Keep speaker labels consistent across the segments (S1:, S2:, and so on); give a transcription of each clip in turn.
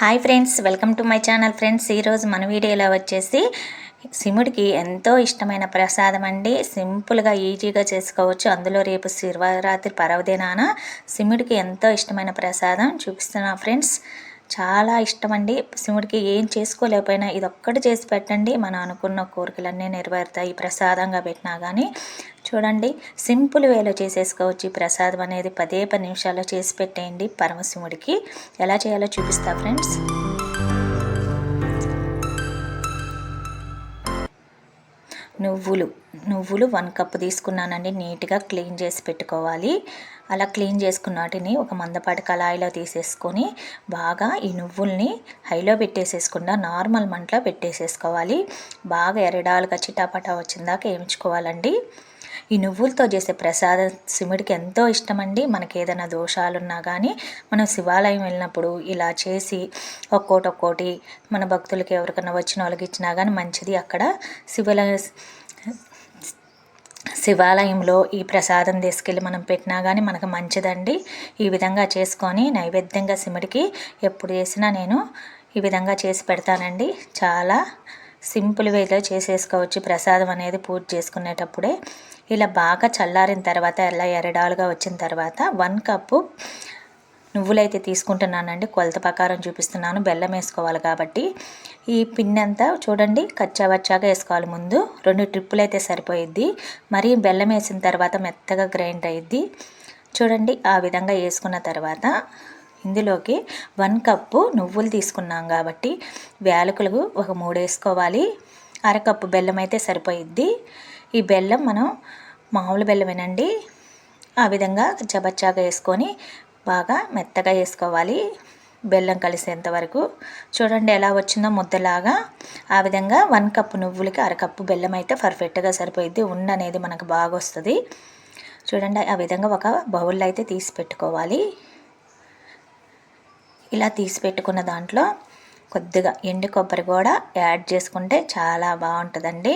S1: Hi friends welcome to my channel friends. ఈరోజు మన వీడియోలో వచ్చేసి సిముడికి ఎంతో ఇష్టమైన ప్రసాదం అండి. సింపుల్గా ఈజీగా చేసుకోవచ్చు. అందులో రేపు శివరాత్రి పర్వదినాన సిముడికి ఎంతో ఇష్టమైన ప్రసాదం చూపిస్తున్నా ఫ్రెండ్స్. చాలా ఇష్టం అండి శివుడికి ఏం చేసుకోలేకపోయినా ఇది ఒక్కటి చేసి పెట్టండి. మనం అనుకున్న కోరికలన్నీ నెరవేరుతాయి. ప్రసాదంగా పెట్టినా కానీ చూడండి సింపుల్ వేలో చేసేసుకోవచ్చు. ఈ ప్రసాదం అనేది పదే పది నిమిషాల్లో చేసి పెట్టేయండి పరమశివుడికి. ఎలా చేయాలో చూపిస్తా ఫ్రెండ్స్. నువ్వులు నువ్వులు వన్ కప్ తీసుకున్నానండి. నీట్గా క్లీన్ చేసి పెట్టుకోవాలి. అలా క్లీన్ చేసుకున్న వాటిని ఒక మందపాటి కళాయిలో తీసేసుకొని బాగా ఈ నువ్వుల్ని హైలో పెట్టేసేసుకుండా నార్మల్ మంటలో పెట్టేసేసుకోవాలి. బాగా ఎరడాలుగా చిటాపటా వచ్చిందాక వేయించుకోవాలండి ఈ నువ్వులతో చేసే ప్రసాదం శివుడికి ఎంతో ఇష్టమండి. మనకి ఏదైనా దోషాలున్నా కానీ మనం శివాలయం వెళ్ళినప్పుడు ఇలా చేసి ఒక్కోటి ఒక్కోటి మన భక్తులకి ఎవరికైనా వచ్చిన వాళ్ళకి ఇచ్చినా కానీ మంచిది. అక్కడ శివాలయ శివాలయంలో ఈ ప్రసాదం తీసుకెళ్ళి మనం పెట్టినా కానీ మనకు మంచిదండి. ఈ విధంగా చేసుకొని నైవేద్యంగా శివుడికి ఎప్పుడు చేసినా నేను ఈ విధంగా చేసి పెడతానండి. చాలా సింపుల్ వేలో చేసేసుకోవచ్చు. ప్రసాదం అనేది పూజ చేసుకునేటప్పుడే ఇలా బాగా చల్లారిన తర్వాత ఎలా ఎరడాలుగా వచ్చిన తర్వాత వన్ కప్పు నువ్వులైతే తీసుకుంటున్నానండి. కొలత ప్రకారం చూపిస్తున్నాను. బెల్లం వేసుకోవాలి కాబట్టి. ఈ పిన్ అంతా చూడండి కచ్చావచ్చాగా వేసుకోవాలి ముందు. రెండు ట్రిప్పులు అయితే సరిపోయిద్ది. మరి బెల్లం వేసిన తర్వాత మెత్తగా గ్రైండ్ అయ్యిద్ది చూడండి ఆ విధంగా వేసుకున్న తర్వాత ఇందులోకి వన్ కప్పు నువ్వులు తీసుకున్నాం కాబట్టి వేలకులు ఒక మూడు వేసుకోవాలి అరకప్పు బెల్లం అయితే సరిపోయిద్ది. ఈ బెల్లం మనం మామూలు బెల్లమేనండి. ఆ విధంగా చబచ్చాగా వేసుకొని బాగా మెత్తగా వేసుకోవాలి. బెల్లం కలిసేంత వరకు. చూడండి ఎలా వచ్చిందో ముద్దలాగా. ఆ విధంగా వన్ కప్పు నువ్వులకి అరకప్పు బెల్లం అయితే పర్ఫెక్ట్గా సరిపోయిద్ది. ఉండ అనేది మనకు బాగా వస్తుంది చూడండి ఆ విధంగా ఒక బౌల్లో అయితే తీసి పెట్టుకోవాలి. ఇలా తీసి పెట్టుకున్న దాంట్లో కొద్దిగా ఎండు కొబ్బరి కూడా యాడ్ చేసుకుంటే చాలా బాగుంటుందండి.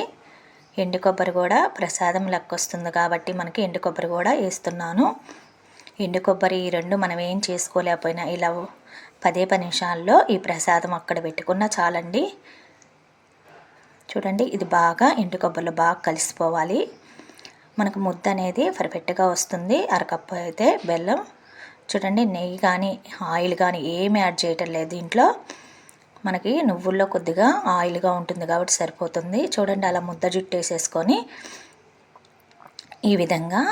S1: ఎండు కొబ్బరి కూడా ప్రసాదం లెక్క వస్తుంది కాబట్టి మనకి ఎండు కొబ్బరి కూడా వేస్తున్నాను. ఎండు కొబ్బరి ఈ రెండు మనం ఏం చేసుకోలేకపోయినా ఇలా పదే పది నిమిషాల్లో ఈ ప్రసాదం అక్కడ పెట్టుకున్న చాలండి. చూడండి ఇది బాగా ఎండు కొబ్బరిలో బాగా కలిసిపోవాలి. మనకు ముద్ద అనేది పర్ఫెక్ట్గా వస్తుంది. అరకప్పు అయితే బెల్లం చూడండి నెయ్యి కానీ ఆయిల్ కానీ ఏమి యాడ్ చేయటం లేదు. దీంట్లో మనకి నువ్వుల్లో కొద్దిగా ఆయిల్గా ఉంటుంది కాబట్టి సరిపోతుంది. చూడండి అలా ముద్ద జుట్టు వేసేసుకొని ఈ విధంగా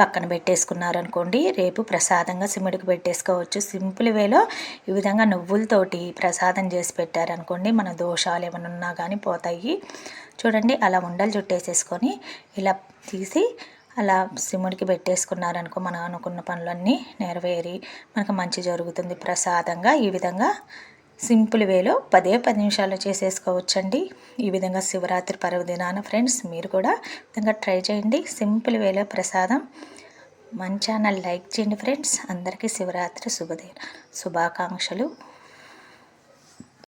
S1: పక్కన పెట్టేసుకున్నారనుకోండి రేపు ప్రసాదంగా సిమ్మిడికి పెట్టేసుకోవచ్చు. సింపుల్ వేలో ఈ విధంగా నువ్వులతోటి ప్రసాదం చేసి పెట్టారనుకోండి మన దోషాలు ఏమైనా ఉన్నా కానీ పోతాయి. చూడండి అలా ఉండలు చుట్టేసేసుకొని ఇలా తీసి అలా సిమ్ముడికి పెట్టేసుకున్నారనుకో మనం అనుకున్న పనులన్నీ నెరవేరి మనకు మంచి జరుగుతుంది ప్రసాదంగా. ఈ విధంగా సింపుల్ వేలో పదే పది నిమిషాలు చేసేసుకోవచ్చండి. ఈ విధంగా శివరాత్రి పర్వదినాన ఫ్రెండ్స్ మీరు కూడా విధంగా ట్రై చేయండి. సింపుల్ వేలో ప్రసాదం. మన ఛానల్ లైక్ చేయండి ఫ్రెండ్స్. అందరికీ శివరాత్రి శుభదే శుభాకాంక్షలు.